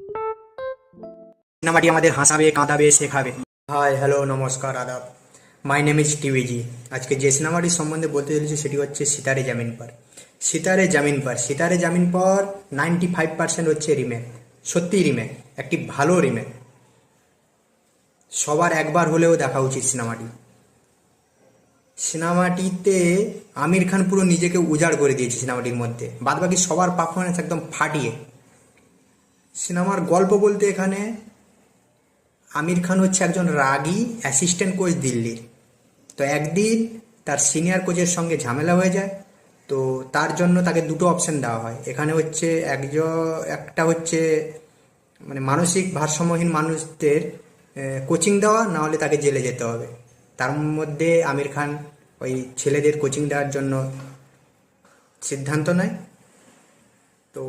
সিনেমাটি আমাদের হাসাবে, কাঁদাবে, শেখাবে। হাই, হ্যালো, নমস্কার, আদাব। মাই নেম ইজ টিভিজি আজকে যে সিনেমাটির সম্বন্ধে বলতে চলেছি, সেটি হচ্ছে সিতারে জামিন পার। সিতারে জামিন পার। Sitaare Zameen Par ninety five percent হচ্ছে রিমেক সত্যিই রিমেক একটি ভালো রিমেক সবার একবার হলেও দেখা উচিত সিনেমাটি। সিনেমাটিতে আমির খান পুরো নিজেকে উজাড় করে দিয়েছে সিনেমাটির মধ্যে। বাদবাকি সবার পারফরমেন্স একদম ফাটিয়ে। সিনেমার গল্প বলতে এখানে আমির খান হচ্ছে একজন রাগী অ্যাসিস্ট্যান্ট কোচ দিল্লির। তো একদিন তার সিনিয়র কোচের সঙ্গে ঝামেলা হয়ে যায়, তো তার জন্য তাকে দুটো অপশন দেওয়া হয়। এখানে হচ্ছে একজন একটা হচ্ছে মানে মানসিক ভারসাম্যহীন মানুষদের কোচিং দেওয়া, না হলে তাকে জেলে যেতে হবে। তার মধ্যে আমির খান ওই ছেলেদের কোচিং দেওয়ার জন্য সিদ্ধান্ত নেয়। তো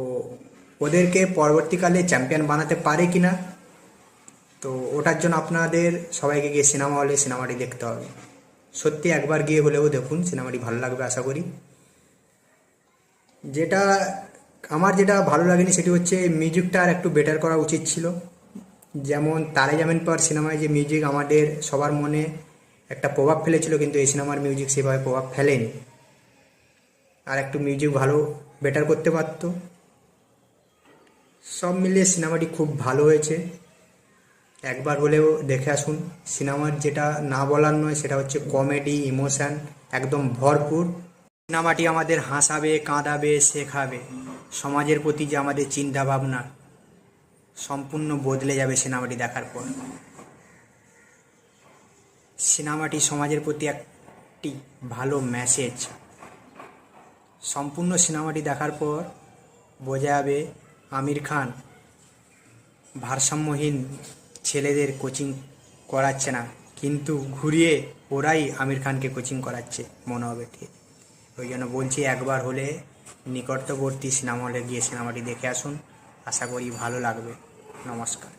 ওদেরকে পরবর্তীকালে চ্যাম্পিয়ন বানাতে পারে কিনা? তো ওটার জন্য আপনাদের সবাইকে গিয়ে সিনেমা হলে সিনেমাটি দেখতে হবে। সত্যি একবার গিয়ে হলেও দেখুন, সিনেমাটি ভালো লাগবে আশা করি। যেটা আমার যেটা ভালো লাগেনি সেটি হচ্ছে মিউজিকটা আর একটু বেটার করা উচিত ছিল। যেমন তারে জামিন পর সিনেমায় যে মিউজিক আমাদের সবার মনে একটা প্রভাব ফেলেছিল, কিন্তু এই সিনেমার মিউজিক সেভাবে প্রভাব ফেলেনি। আর একটু মিউজিক ভালো বেটার করতে পারতো। সব মিলিয়ে সিনেমাটি খুব ভালো হয়েছে। একবার হলেও দেখে আসুন, সিনেমার যেটা না বলার নয়, সেটা হচ্ছে কমেডি, ইমোশন একদম ভরপুর। সিনেমাটি আমাদের হাসাবে, কাঁদাবে, শেখাবে। সমাজের প্রতি যে আমাদের চিন্তা ভাবনা সম্পূর্ণ বদলে যাবে সিনেমাটি দেখার পর। সিনেমাটি সমাজের প্রতি একটি ভালো মেসেজ সম্পূর্ণ সিনেমাটি দেখার পর বোঝা যাবে আমির খান, ভারসাম্যহীন ছেলেদের কোচিং করাচ্ছে না, কিন্তু ঘুরিয়ে ওরাই আমির খানকে কোচিং করাচ্ছে মনে হবে ঠিক ওই জন্য বলছি একবার হলে নিকটবর্তী সিনেমা হলে গিয়ে সিনেমাটি দেখে আসুন। আশা করি ভালো লাগবে। নমস্কার।